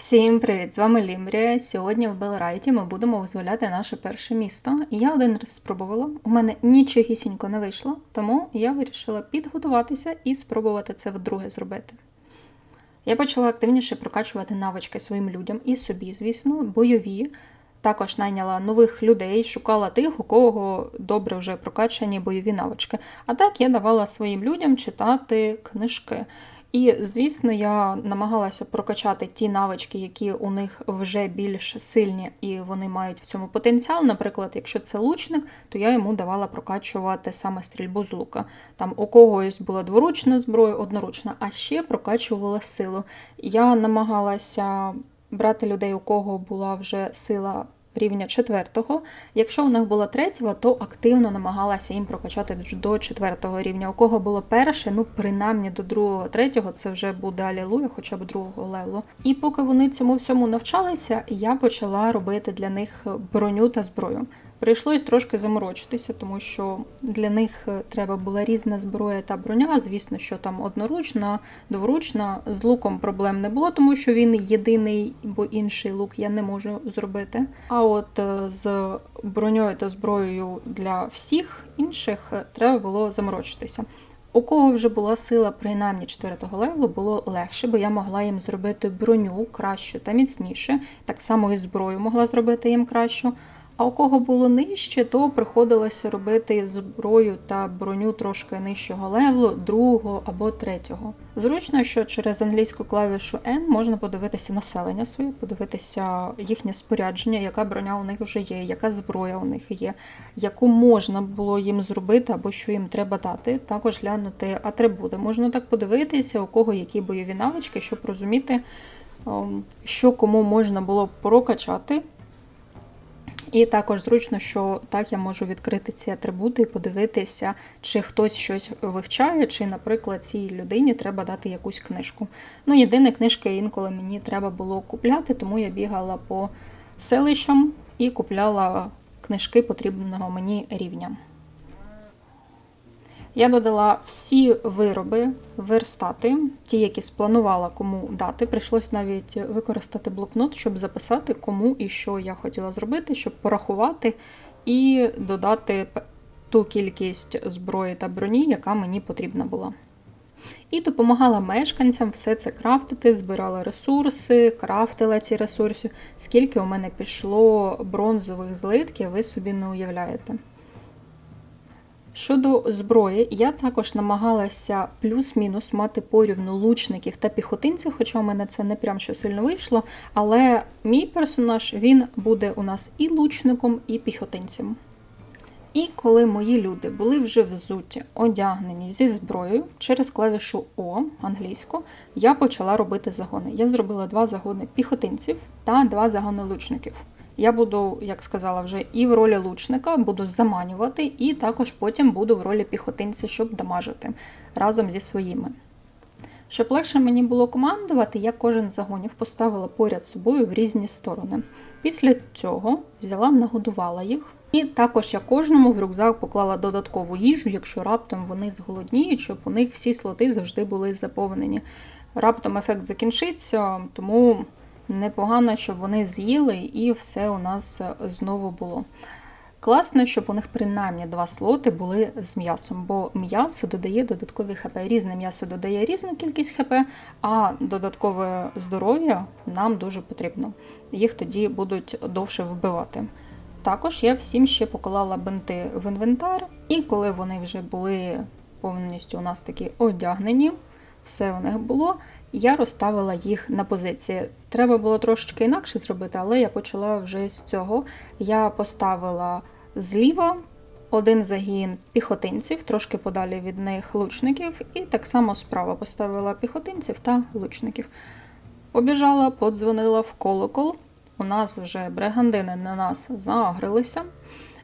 Всім привіт! З вами Лімбрія. Сьогодні в Белрайті ми будемо визволяти наше перше місто. І я один раз спробувала. У мене нічогісінько не вийшло, тому я вирішила підготуватися і спробувати це вдруге зробити. Я почала активніше прокачувати навички своїм людям і собі, звісно, бойові. Також найняла нових людей, шукала тих, у кого добре вже прокачані бойові навички. А так я давала своїм людям читати книжки. І, звісно, я намагалася прокачати ті навички, які у них вже більш сильні і вони мають в цьому потенціал. Наприклад, якщо це лучник, то я йому давала прокачувати саме стрільбу з лука. Там у когось була дворучна зброя, одноручна, а ще прокачувала силу. Я намагалася брати людей, у кого була вже сила рівня четвертого. Якщо у них було третього, то активно намагалася їм прокачати до четвертого рівня. У кого було перше, ну принаймні до другого, третього, це вже буде алілуя, хоча б другого левелу. І поки вони цьому всьому навчалися, я почала робити для них броню та зброю. Прийшлось трошки заморочитися, тому що для них е, треба була різна зброя та броня. Звісно, що там одноручна, дворучна. З луком проблем не було, тому що він єдиний, бо інший лук я не можу зробити. А от е, з броньою та зброєю для всіх інших е, треба було заморочитися. У кого вже була сила принаймні 4-го левелу, було легше, бо я могла їм зробити броню кращу та міцніше. Так само і зброю могла зробити їм кращу. А у кого було нижче, то приходилося робити зброю та броню трошки нижчого левелу, другого або третього. Зручно, що через англійську клавішу N можна подивитися населення своє, подивитися їхнє спорядження, яка броня у них вже є, яка зброя у них є, яку можна було їм зробити або що їм треба дати. Також глянути атрибути. Можна так подивитися, у кого які бойові навички, щоб розуміти, ем, що кому можна було прокачати. І також зручно, що так я можу відкрити ці атрибути і подивитися, чи хтось щось вивчає, чи, наприклад, цій людині треба дати якусь книжку. Ну, єдине, книжки інколи мені треба було купляти, тому я бігала по селищам і купляла книжки потрібного мені рівня. Я додала всі вироби, верстати, ті, які спланувала кому дати. Прийшлось навіть використати блокнот, щоб записати, кому і що я хотіла зробити, щоб порахувати і додати ту кількість зброї та броні, яка мені потрібна була. І допомагала мешканцям все це крафтити, збирала ресурси, крафтила ці ресурси. Скільки у мене пішло бронзових злитків, ви собі не уявляєте. Щодо зброї, я також намагалася плюс-мінус мати порівну лучників та піхотинців, хоча у мене це не прям що сильно вийшло. Але мій персонаж він буде у нас і лучником, і піхотинцем. І коли мої люди були вже взуті, одягнені зі зброєю через клавішу О англійську, я почала робити загони. Я зробила два загони піхотинців та два загони лучників. Я буду, як сказала вже, і в ролі лучника буду заманювати, і також потім буду в ролі піхотинця, щоб дамажити разом зі своїми. Щоб легше мені було командувати, я кожен загонів поставила поряд собою в різні сторони. Після цього взяла, нагодувала їх. І також я кожному в рюкзак поклала додаткову їжу, якщо раптом вони зголодніють, щоб у них всі слоти завжди були заповнені. Раптом ефект закінчиться, тому непогано, щоб вони з'їли і все у нас знову було. Класно, щоб у них принаймні два слоти були з м'ясом, бо м'ясо додає додаткові ХП. Різне м'ясо додає різну кількість ХП, а додаткове здоров'я нам дуже потрібно. Їх тоді будуть довше вбивати. Також я всім ще поклала бинти в інвентар, і коли вони вже були повністю у нас такі одягнені, все у них було. Я розставила їх на позиції. Треба було трошечки інакше зробити, але я почала вже з цього. Я поставила зліва один загін піхотинців, трошки подалі від них лучників, і так само справа поставила піхотинців та лучників. Побіжала, подзвонила в колокол. У нас вже бригандини на нас загрилися,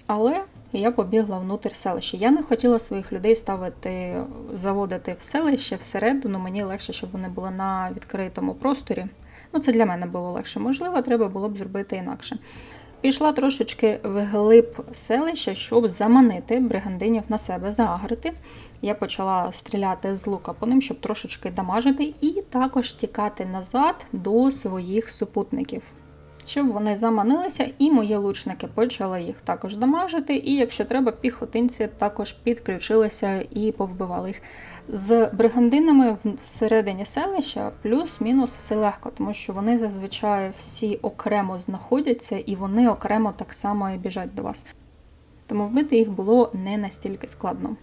але я побігла внутрь селища. Я не хотіла своїх людей ставити, заводити в селище всередину. Мені легше, щоб вони були на відкритому просторі. Ну, це для мене було легше. Можливо, треба було б зробити інакше. Пішла трошечки вглиб селища, щоб заманити бригандинів на себе, заагрити. Я почала стріляти з лука по ним, щоб трошечки дамажити, і також тікати назад до своїх супутників. Щоб вони заманилися, і мої лучники почали їх також дамажити. І якщо треба, піхотинці також підключилися і повбивали їх. З бригандинами всередині селища плюс-мінус все легко, тому що вони зазвичай всі окремо знаходяться і вони окремо так само і біжать до вас. Тому вбити їх було не настільки складно.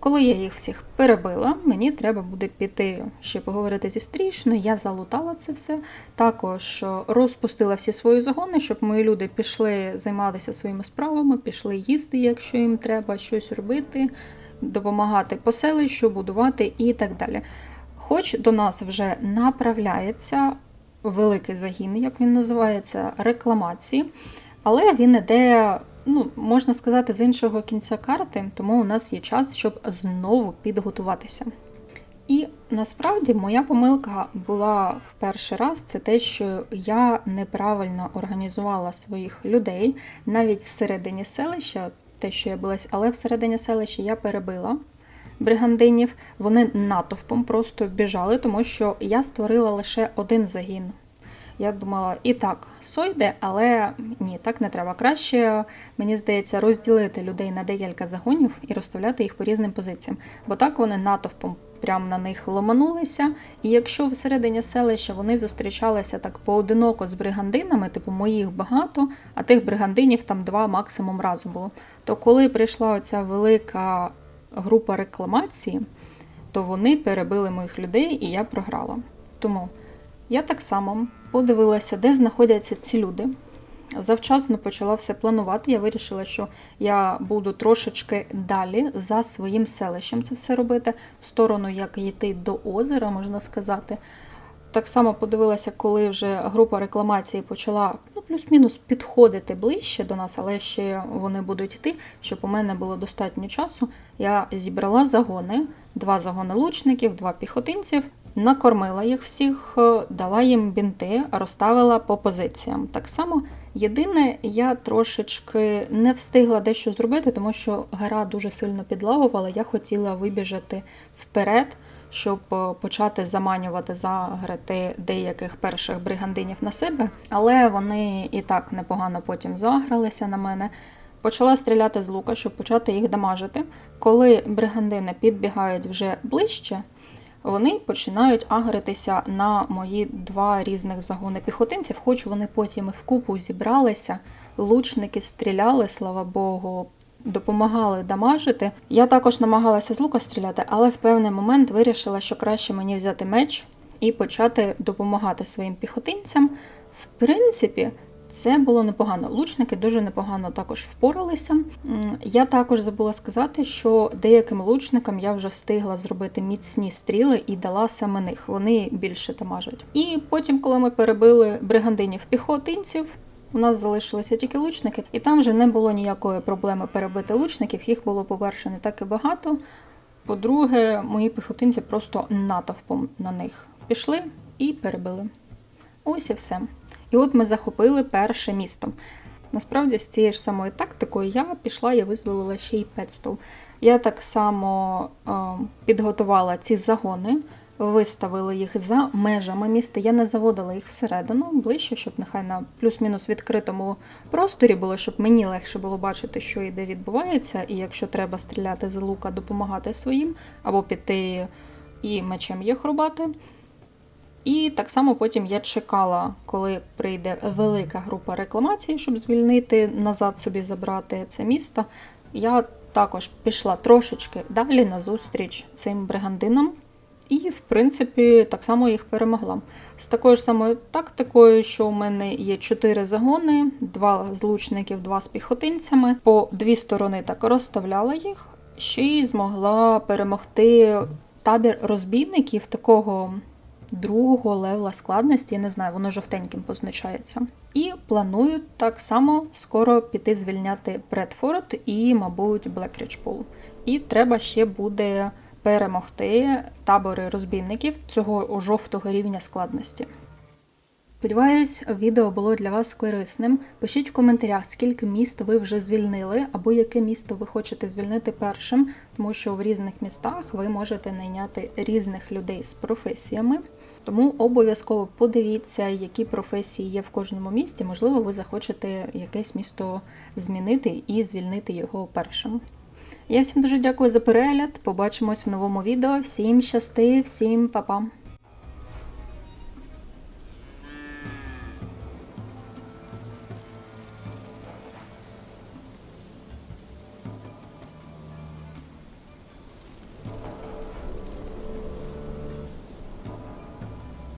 Коли я їх всіх перебила, мені треба буде піти ще поговорити зі стрічною. Я залутала це все. Також розпустила всі свої загони, щоб мої люди пішли займатися своїми справами, пішли їсти, якщо їм треба щось робити, допомагати по селищу, будувати і так далі. Хоч до нас вже направляється великий загін, як він називається, рекламації, але він іде ну, можна сказати, з іншого кінця карти, тому у нас є час, щоб знову підготуватися. І насправді моя помилка була в перший раз це те, що я неправильно організувала своїх людей навіть всередині селища, те, що я билась, але всередині селища я перебила бригандинів. Вони натовпом просто біжали, тому що я створила лише один загін. Я думала, і так, сойде, але ні, так не треба. Краще, мені здається, розділити людей на декілька загонів і розставляти їх по різним позиціям. Бо так вони натовпом прямо на них ломанулися. І якщо всередині селища вони зустрічалися так поодиноко з бригандинами, типу моїх багато, а тих бригандинів там два максимум разу було. То коли прийшла оця велика група рекламації, то вони перебили моїх людей і я програла. Тому. Я так само подивилася, де знаходяться ці люди. Завчасно почала все планувати. Я вирішила, що я буду трошечки далі за своїм селищем це все робити, в сторону, як йти до озера, можна сказати. Так само подивилася, коли вже група рекламації почала ну, плюс-мінус підходити ближче до нас, але ще вони будуть йти, щоб у мене було достатньо часу. Я зібрала загони, два загони лучників, два піхотинців накормила їх всіх, е, дала їм бінти, розставила по позиціям. Так само, єдине, я трошечки не встигла дещо зробити, тому що гра дуже сильно підлагувала. Я хотіла вибіжати вперед. Щоб е, почати заманювати заграти деяких перших бригандинів на себе, але вони і так непогано потім загралися на мене. Почала стріляти з лука, щоб почати їх дамажити. Коли бригандини підбігають вже ближче, вони починають агритися на мої два різних загони піхотинців, хоч вони потім і вкупу зібралися, лучники стріляли, слава Богу. Допомагали дамажити. Я також намагалася з лука стріляти, але в певний момент вирішила, що краще мені взяти меч і почати допомагати своїм піхотинцям. В принципі, це було непогано. Лучники дуже непогано також впоралися. Я також забула сказати, що деяким лучникам я вже встигла зробити міцні стріли і дала саме них. Вони більше тамажать. І потім, коли ми перебили бригандинів піхотинців. У нас залишилися тільки лучники, і там вже не було ніякої проблеми перебити лучників. Їх було, по-перше, не так і багато. По-друге, мої піхотинці просто натовпом на них пішли і перебили. Ось і все. І от ми захопили перше місто. Насправді, з цією ж самою тактикою я пішла і визволила ще й Петстов. Я так само е, підготувала ці загони, виставила їх за межами міста. Я не заводила їх всередину, ближче, щоб нехай на плюс-мінус відкритому просторі було, щоб мені легше було бачити, що і де відбувається, і якщо треба стріляти з лука, допомагати своїм, або піти і мечем їх рубати. І так само потім я чекала, коли прийде велика група рекламацій, щоб звільнити назад собі забрати це місто. Я також пішла трошечки далі на зустріч цим бригандинам. І, в принципі, так само їх перемогла. З такою ж самою тактикою, що у мене є чотири загони, два з лучників, два з піхотинцями. По дві сторони так розставляла їх, ще й змогла перемогти табір розбійників такого другого левела складності, я не знаю, воно жовтеньким позначається. І планую так само скоро піти звільняти Бредфорд і, мабуть, Блекріч Пул. І треба ще буде перемогти табори розбійників цього жовтого рівня складності. Сподіваюсь, відео було для вас корисним. Пишіть в коментарях, скільки міст ви вже звільнили, або яке місто ви хочете звільнити першим, тому що в різних містах ви можете найняти різних людей з професіями. Тому обов'язково подивіться, які професії є в кожному місті. Можливо, ви захочете якесь місто змінити і звільнити його першим. Я всім дуже дякую за перегляд. Побачимось в новому відео. Всім щасти, всім па-па!